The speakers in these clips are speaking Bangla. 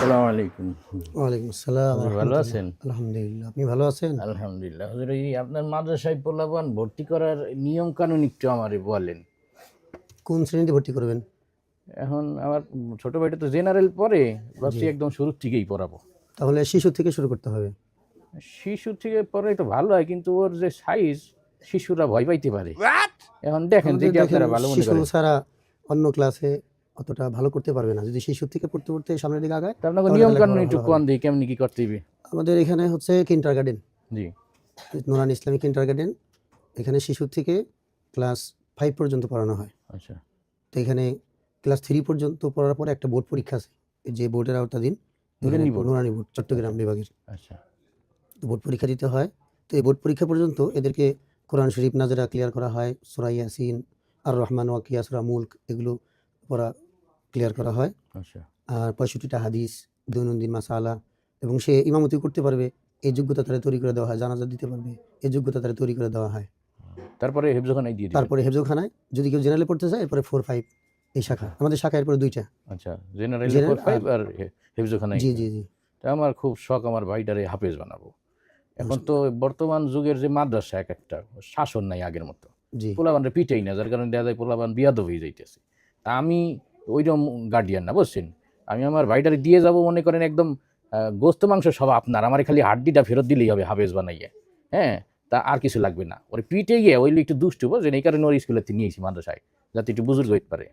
আসসালামু আলাইকুম। ওয়ালাইকুম আসসালাম ভালো আছেন? আলহামদুলিল্লাহ আপনি ভালো আছেন? আলহামদুলিল্লাহ। হুজুর এই আপনার মাদ্রাসায় পোলাপান ভর্তি করার নিয়ম কানুন একটু আমারে বলেন। কোন শ্রেণীতে ভর্তি করবেন? এখন আমার ছোট ভাইটা তো জেনারেল পড়ে ভাবছি একদম শুরুর থেকেই পড়াবো। তাহলে শিশু থেকে শুরু করতে হবে। শিশু থেকে পড়াই তো ভালো হয় কিন্তু ওর যে সাইজ শিশুরা ভয় পাইতে পারে। এখন দেখেন যেটা আপনারা ভালো মনে শিশু করেন। ছাড়া অন্য ক্লাসে অতটা ভালো করতে পারবে না। যদি শিশু থেকে পড়তে পড়তে সামনের দিকে আগায় আপনাকে নিয়ম কানুন একটু কোন দিই কেমনি কি করতে হবে? আমাদের এখানে হচ্ছে কিন্টার গার্ডেন জি। নুরান ইসলামিক কিন্টার গার্ডেন এখানে শিশু থেকে ক্লাস ফাইভ পর্যন্ত পড়ানো হয়। আচ্ছা। তো এখানে ক্লাস থ্রি পর্যন্ত পড়ার পরে একটা বোর্ড পরীক্ষা আছে। যে বোর্ডের আওতাধীন নুরানি বোর্ড? নুরানি বোর্ড চট্টগ্রাম বিভাগের। আচ্ছা। তো বোর্ড পরীক্ষা দিতে হয়। তো এই বোর্ড পরীক্ষা পর্যন্ত এদেরকে কোরআন শরীফ নাজারা ক্লিয়ার করা হয়। সুরা ইয়াসিন আর রহমান ওয়াকিয়া সুরা মুল্ক এগুলো পড়া ক্লিয়ার করা হয়। আচ্ছা। আর পঁয়ষট্টিটা হাদিস দৈনন্দিন মাসালা এবং সে ইমামতি করতে পারবে এই যোগ্যতা তারা তৈরি করে দেওয়া হয় জানাজা দিতে পারবে এই যোগ্যতা তারা তৈরি করে দেওয়া হয়। তারপরে হেফজখানায় দিয়ে তারপরে হেফজোখানায় যদি কেউ জেনারেলে পড়তে চায় এরপরে ফোর ফাইভ এই শাখা আমাদের শাখা এরপরে দুইটা। আচ্ছা জেনারেল ফোর ফাইভ আর হেফজখানায় জি জি জি। তা আমার খুব শখ আমার ভাইটারে হাফেজ বানাবো। এখন তো বর্তমান যুগের যে মাদ্রাসা এক একটা শাসন নাই আগের মতো। পোলাবানরা পিটাই না যার কারণে দেখা যায় পোলাবান বিয়াদব হয়ে যাইতেছে। তা আমি ওইরকম গার্ডিয়ান না বুঝছেন? আমি আমার ভাইটারে দিয়ে যাব মনে করেন একদম গোস্ত মাংস সব আপনার আমার খালি হাড্ডিটা ফেরত দিলেই হবে হাফেজ বানাইয়ে হ্যাঁ? তা আর কিছু লাগবে না। ওর পিটে গিয়ে ওই একটু দুষ্টু বুঝছেন? এই কারণে ওর স্কুলে নিয়েছি মাদ্রাসায় যাতে একটু বুজুর্গ হইতে পারে।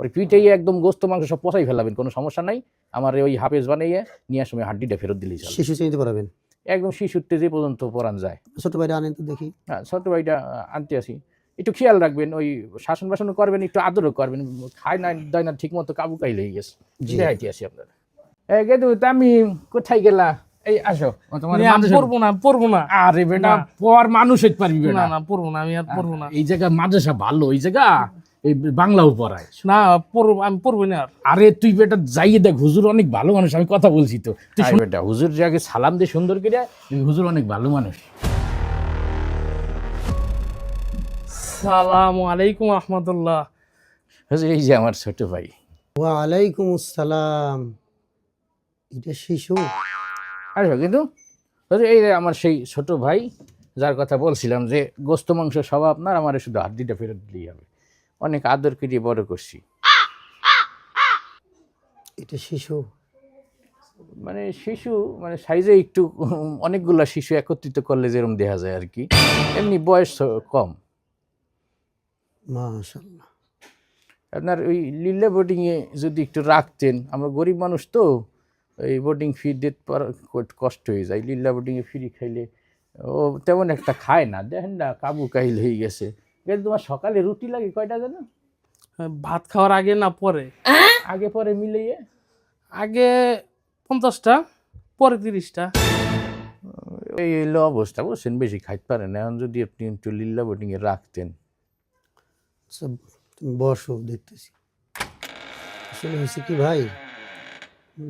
ওর পিটে গিয়ে একদম গোস্ত মাংস সব পচাই ফেলাবেন কোনো সমস্যা নাই। আমার ওই হাফেজ বানাইয়ে নিয়ে সময় হাড্ডিটা ফেরত দিলেই শিশু শ্রেণীতে পড়াবেন? একদম শিশুতে যে পর্যন্ত পড়ান যায়। ছোট ভাইরা আনেন তো দেখি। হ্যাঁ ছোট ভাইটা আনতে আসি। একটু খেয়াল রাখবেন ওই শাসন বাসন করবেন একটু আদরও করবেন খায় না দেয় না ঠিক মতো কাবু কাই লেগে গেছে। দেখাইতে আসি আপনার। গেদু আমি কোথায় গেলা? এই আসো। তোমার পড়ব না পড়ব না। আরে বেটা পর মানুষ হইতে পারবি না না পড়ব না আমি আর পড়ব না। এই জায়গা মাদ্রাসা ভালো এই জায়গা এই বাংলাও পড়ায়। না পড়ব আমি পড়ব না আরে। তুই বেটা যাইয়ে দেখ হুজুর অনেক ভালো মানুষ আমি কথা বলছি তো। তুই বেটা হুজুর যাকে সালাম দিয়ে সুন্দর করে হুজুর অনেক ভালো মানুষ। সালাম আলাইকুম রহমতুল্লাহ। হুজুর এই যে আমার ছোট ভাই। ওয়ালাইকুম আসসালাম। এটা শিশু? আসো কিন্তু হুজুর, এই যে আমার সেই ছোট ভাই যার কথা বলছিলাম যে গোস্ত মাংস সব আপনার আমার শুধু হাড্ডিটা ফেরত দিলেই হবে। অনেক আদর করে বড় করছি। এটা শিশু? মানে শিশু মানে সাইজে একটু অনেকগুলা শিশু একত্রিত করলে যেরকম দেখা যায় আর কি এমনি বয়স কম। মাশাল্লাহ আপনার ওই লিল্লা বোর্ডিংয়ে যদি একটু রাখতেন আমরা গরিব মানুষ তো এই বোর্ডিং ফি দিতে পারা কষ্ট হয়ে যায়। লিল্লা বোর্ডিংয়ে ফ্রি খাইলে ও তেমন একটা খায় না। দেখেন না কাবু কাহিল হয়ে গেছে। কিন্তু তোমার সকালে রুটি লাগে কয়টা জানো? ভাত খাওয়ার আগে না পরে? আগে পরে মিলিয়ে আগে পঞ্চাশটা পরে তিরিশটা। এই হলো অবস্থা বুঝছেন? বেশি খাইতে পারে না। এখন যদি আপনি একটু লিল্লা বোর্ডিংয়ে রাখতেন। আচ্ছা, তুমি বসো দেখতেছি। আসলে হয়েছে কি ভাই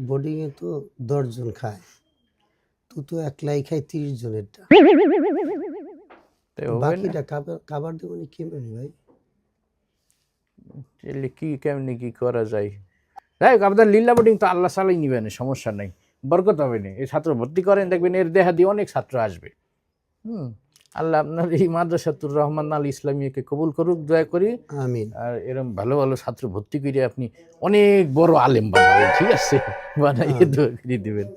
বোর্ডিংয়ে তো দশজন খায় তুই তো একলাই খাই তিরিশ জনেরটা? বাকিটা কাবার দেবো নি কেমনি ভাই? তাহলে কি কেমনি কি করা যায়? যাই হোক আপনার লীলা বোর্ডিং তো আল্লাহ সালাই নিবেন সমস্যা নাই। বরকত হবে না। এই ছাত্র ভর্তি করেন দেখবেন এর দেহা দিয়ে অনেক ছাত্র আসবে। হুম। আল্লাহ আপনার এই মাদ্রাসাতুর রহমান আল ইসলামীকে কবুল করুক দয়া করি। আমিন। আর এরকম ভালো ভালো ছাত্র ভর্তি করে আপনি অনেক বড় আলেম বানাবেন ঠিক আছে? বানাইয়ে দোয়া করে দিবেন।